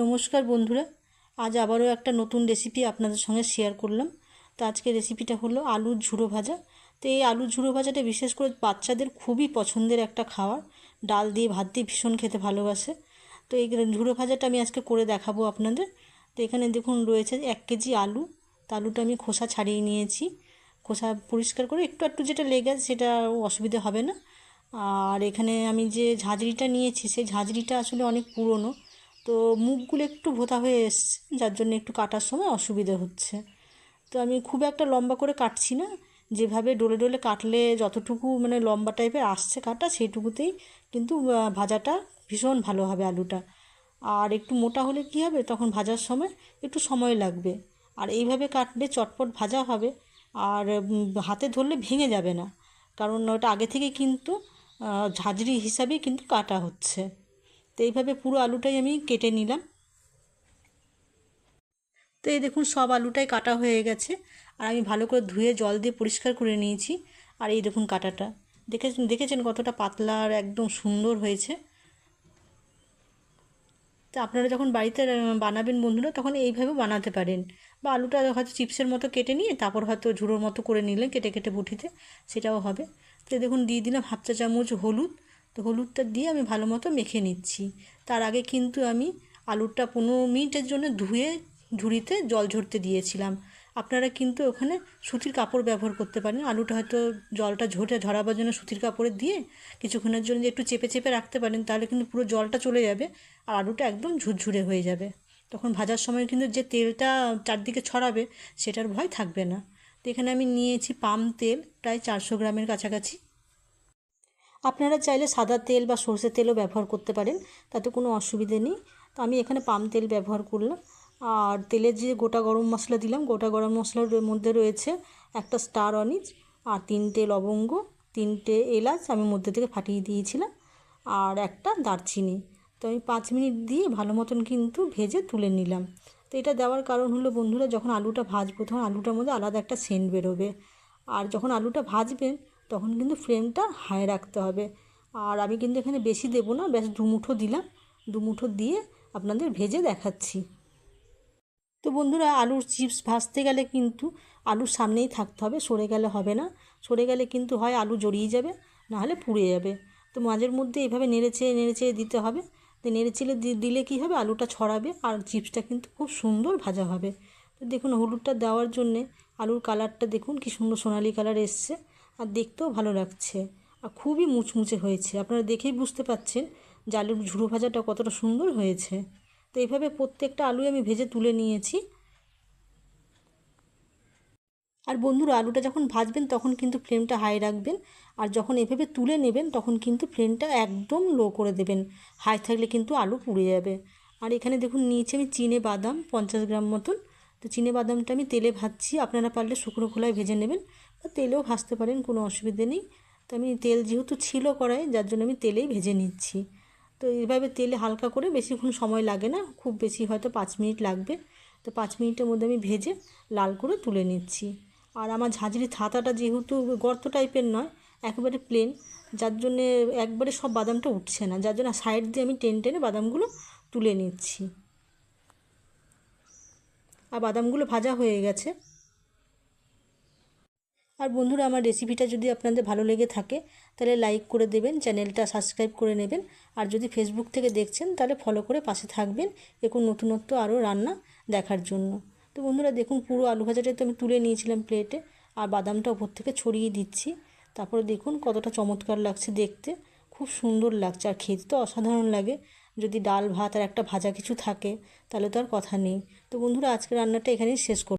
নমস্কার বন্ধুরা, আজ আবারও একটা নতুন রেসিপি আপনাদের সঙ্গে শেয়ার করলাম। তো আজকে রেসিপিটা হলো আলুর ঝুড়ো ভাজা। তো এই আলুর ঝুড়ো ভাজাটা বিশেষ করে বাচ্চাদের খুবই পছন্দের একটা খাবার। ডাল দিয়ে ভাত দিয়ে ভীষণ খেতে ভালোবাসে। তো এই ঝুড়ো ভাজাটা আমি আজকে করে দেখাবো আপনাদের। তো এখানে দেখুন রয়েছে এক কেজি আলু। তো আলুটা আমি খোসা ছাড়িয়ে নিয়েছি। খোসা পরিষ্কার করে একটু একটু যেটা লেগে আছে সেটা অসুবিধে হবে না। আর এখানে আমি যে ঝাঁঝরিটা নিয়েছি, সেই ঝাঁঝরিটা আসলে অনেক পুরনো। তো মুখগুলো একটু ভোতা হয়ে এসছে, যার জন্য একটু কাটার সময় অসুবিধে হচ্ছে। তো আমি খুব একটা লম্বা করে কাটছি না, যেভাবে ডলে ডলে কাটলে যতটুকু মানে লম্বা টাইপের আসছে কাটা, সেইটুকুতেই কিন্তু ভাজাটা ভীষণ ভালো হবে আলুটা। আর একটু মোটা হলে কী হবে? তখন ভাজার সময় একটু সময় লাগবে। আর এইভাবে কাটলে চটপট ভাজা হবে, আর হাতে ধরলে ভেঙে যাবে না। কারণ ওটা আগে থেকে কিন্তু ঝাঁঝরি হিসাবেই কিন্তু কাটা হচ্ছে। তো এইভাবে পুরো আলুটাই আমি কেটে নিলাম। তো এই দেখুন সব আলুটাই কাটা হয়ে গেছে। আর আমি ভালো করে ধুয়ে জল দিয়ে পরিষ্কার করে নিয়েছি। আর এই দেখুন কাটাটা। দেখেছেন দেখেছেন কতটা পাতলা আর একদম সুন্দর হয়েছে। তো আপনারা যখন বাড়িতে বানাবেন বন্ধুরা, তখন এইভাবে বানাতে পারেন। বা আলুটা হয়তো চিপসের মতো কেটে নিয়ে তারপর হয়তো ঝুড়োর মতো করে নিলেন কেটে কেটে বুটিতে, সেটাও হবে। তো দেখুন দিয়ে দিলাম হাফ চা চামচ হলুদ। তো হলুদটা দিয়ে আমি ভালো মতো মেখে নিচ্ছি। তার আগে কিন্তু আমি আলুটা পনেরো মিনিটের জন্য ধুয়ে ঝুড়িতে জল ঝরতে দিয়েছিলাম। আপনারা কিন্তু ওখানে সুতির কাপড় ব্যবহার করতে পারেন। আলুটা হয়তো জলটা ঝরে ঝরাবার জন্য সুতির কাপড়ে দিয়ে কিছুক্ষণের জন্য যে একটু চেপে চেপে রাখতে পারেন, তাহলে কিন্তু পুরো জলটা চলে যাবে আর আলুটা একদম ঝুরঝুরে হয়ে যাবে। তখন ভাজার সময় কিন্তু যে তেলটা চারদিকে ছড়াবে, সেটার ভয় থাকবে না। তো এখানে আমি নিয়েছি পাম তেল, প্রায় চারশো গ্রামের কাছাকাছি। আপনারা চাইলে সাদা তেল বা সর্ষের তেলও ব্যবহার করতে পারেন, তাতে কোনো অসুবিধে নেই। তো আমি এখানে পাম তেল ব্যবহার করলাম। আর তেলের যে গোটা গরম মশলা দিলাম, গোটা গরম মশলার মধ্যে রয়েছে একটা স্টার অনিজ আর তিনটে লবঙ্গ, তিনটে এলাচ আমি মধ্যে থেকে ফাটিয়ে দিয়েছিলাম, আর একটা দারচিনি। তো আমি পাঁচ মিনিট দিয়ে ভালো মতন কিন্তু ভেজে তুলে নিলাম। তো এটা দেওয়ার কারণ হলো, বন্ধুরা, যখন আলুটা ভাজবো, তখন আলুটার মধ্যে আলাদা একটা সেন্ট বেরোবে। আর যখন আলুটা ভাজবেন তখন কিন্তু ফ্লেমটা হাই রাখতে হবে। আর আমি কিন্তু এখানে বেশি দেবো না, ব্যাস দুমুঠো দিলাম। দুমুঠো দিয়ে আপনাদের ভেজে দেখাচ্ছি। তো বন্ধুরা, আলুর চিপস ভাজতে গেলে কিন্তু আলুর সামনেই থাকতে হবে, সরে গেলে হবে না। সরে গেলে কিন্তু হয় আলু জড়িয়ে যাবে নাহলে পুড়ে যাবে। তো মাঝের মধ্যে এইভাবে নেড়েচেড়ে নেড়েচেড়ে দিতে হবে। তো নেড়েচেড়ে দিলে কী হবে? আলুটা ছড়াবে আর চিপসটা কিন্তু খুব সুন্দর ভাজা হবে। তো দেখুন, হলুদটা দেওয়ার জন্যে আলুর কালারটা দেখুন, কি সুন্দর সোনালি কালার এসছে। আর দেখতেও ভালো লাগছে। আর খুবই মুচমুচে হয়েছে। আপনারা দেখেই বুঝতে পাচ্ছেন যে আলুর ঝুড়ো ভাজাটা কতটা সুন্দর হয়েছে। তো এইভাবে প্রত্যেকটা আলু আমি ভেজে তুলে নিয়েছি। আর বন্ধুরা, আলুটা যখন ভাজবেন তখন কিন্তু ফ্লেমটা হাই রাখবেন। আর যখন এভাবে তুলে নেবেন তখন কিন্তু ফ্লেমটা একদম লো করে দেবেন। হাই থাকলে কিন্তু আলু পুড়ে যাবে। আর এখানে দেখুন, নিয়েছি আমি চিনে বাদাম, পঞ্চাশ গ্রাম মতন। তো চিনে বাদামটা আমি তেলে ভাজছি। আপনারা পারলে শুকনো খোলায় ভেজে নেবেন। তেলেও ভাজতে পারেন, কোনো অসুবিধে নেই। তো আমি তেল যেহেতু ছিল কড়াই যার জন্য আমি তেলেই ভেজে নিচ্ছি। তো এইভাবে তেলে হালকা করে বেশিক্ষণ সময় লাগে না, খুব বেশি হয়তো পাঁচ মিনিট লাগবে। তো পাঁচ মিনিটের মধ্যে আমি ভেজে লাল করে তুলে নিচ্ছি। আর আমার ঝাঁঝরি থাতাটা যেহেতু গর্ত টাইপের নয়, একেবারে প্লেন যার জন্যে একবারে সব বাদামটা উঠছে না। যার জন্য সাইড দিয়ে আমি টেনে টেনে বাদামগুলো তুলে নিচ্ছি। আর বাদামগুলো ভাজা হয়ে গেছে। আর বন্ধুরা, আমার রেসিপিটা যদি আপনাদের ভালো লেগে থাকে, তাহলে লাইক করে দেবেন চ্যানেলটা সাবস্ক্রাইব করে নেবেন। আর যদি ফেসবুক থেকে দেখছেন, তাহলে ফলো করে পাশে থাকবেন। এরকম নতুনত্ব আরও রান্না দেখার জন্য। তো বন্ধুরা, দেখুন পুরো আলু ভাজাটা তো আমি তুলে নিয়েছিলাম প্লেটে আর বাদামটা ওপর থেকে ছড়িয়ে দিচ্ছি। তারপরে দেখুন কতটা চমৎকার লাগছে দেখতে। খুব সুন্দর লাগছে, আর খেতে তো অসাধারণ লাগে। যদি ডাল, ভাত আর একটা ভাজা কিছু থাকে, তাহলে তো আর কথা নেই। তো বন্ধুরা, আজকে রান্নাটা এখানেই শেষ করব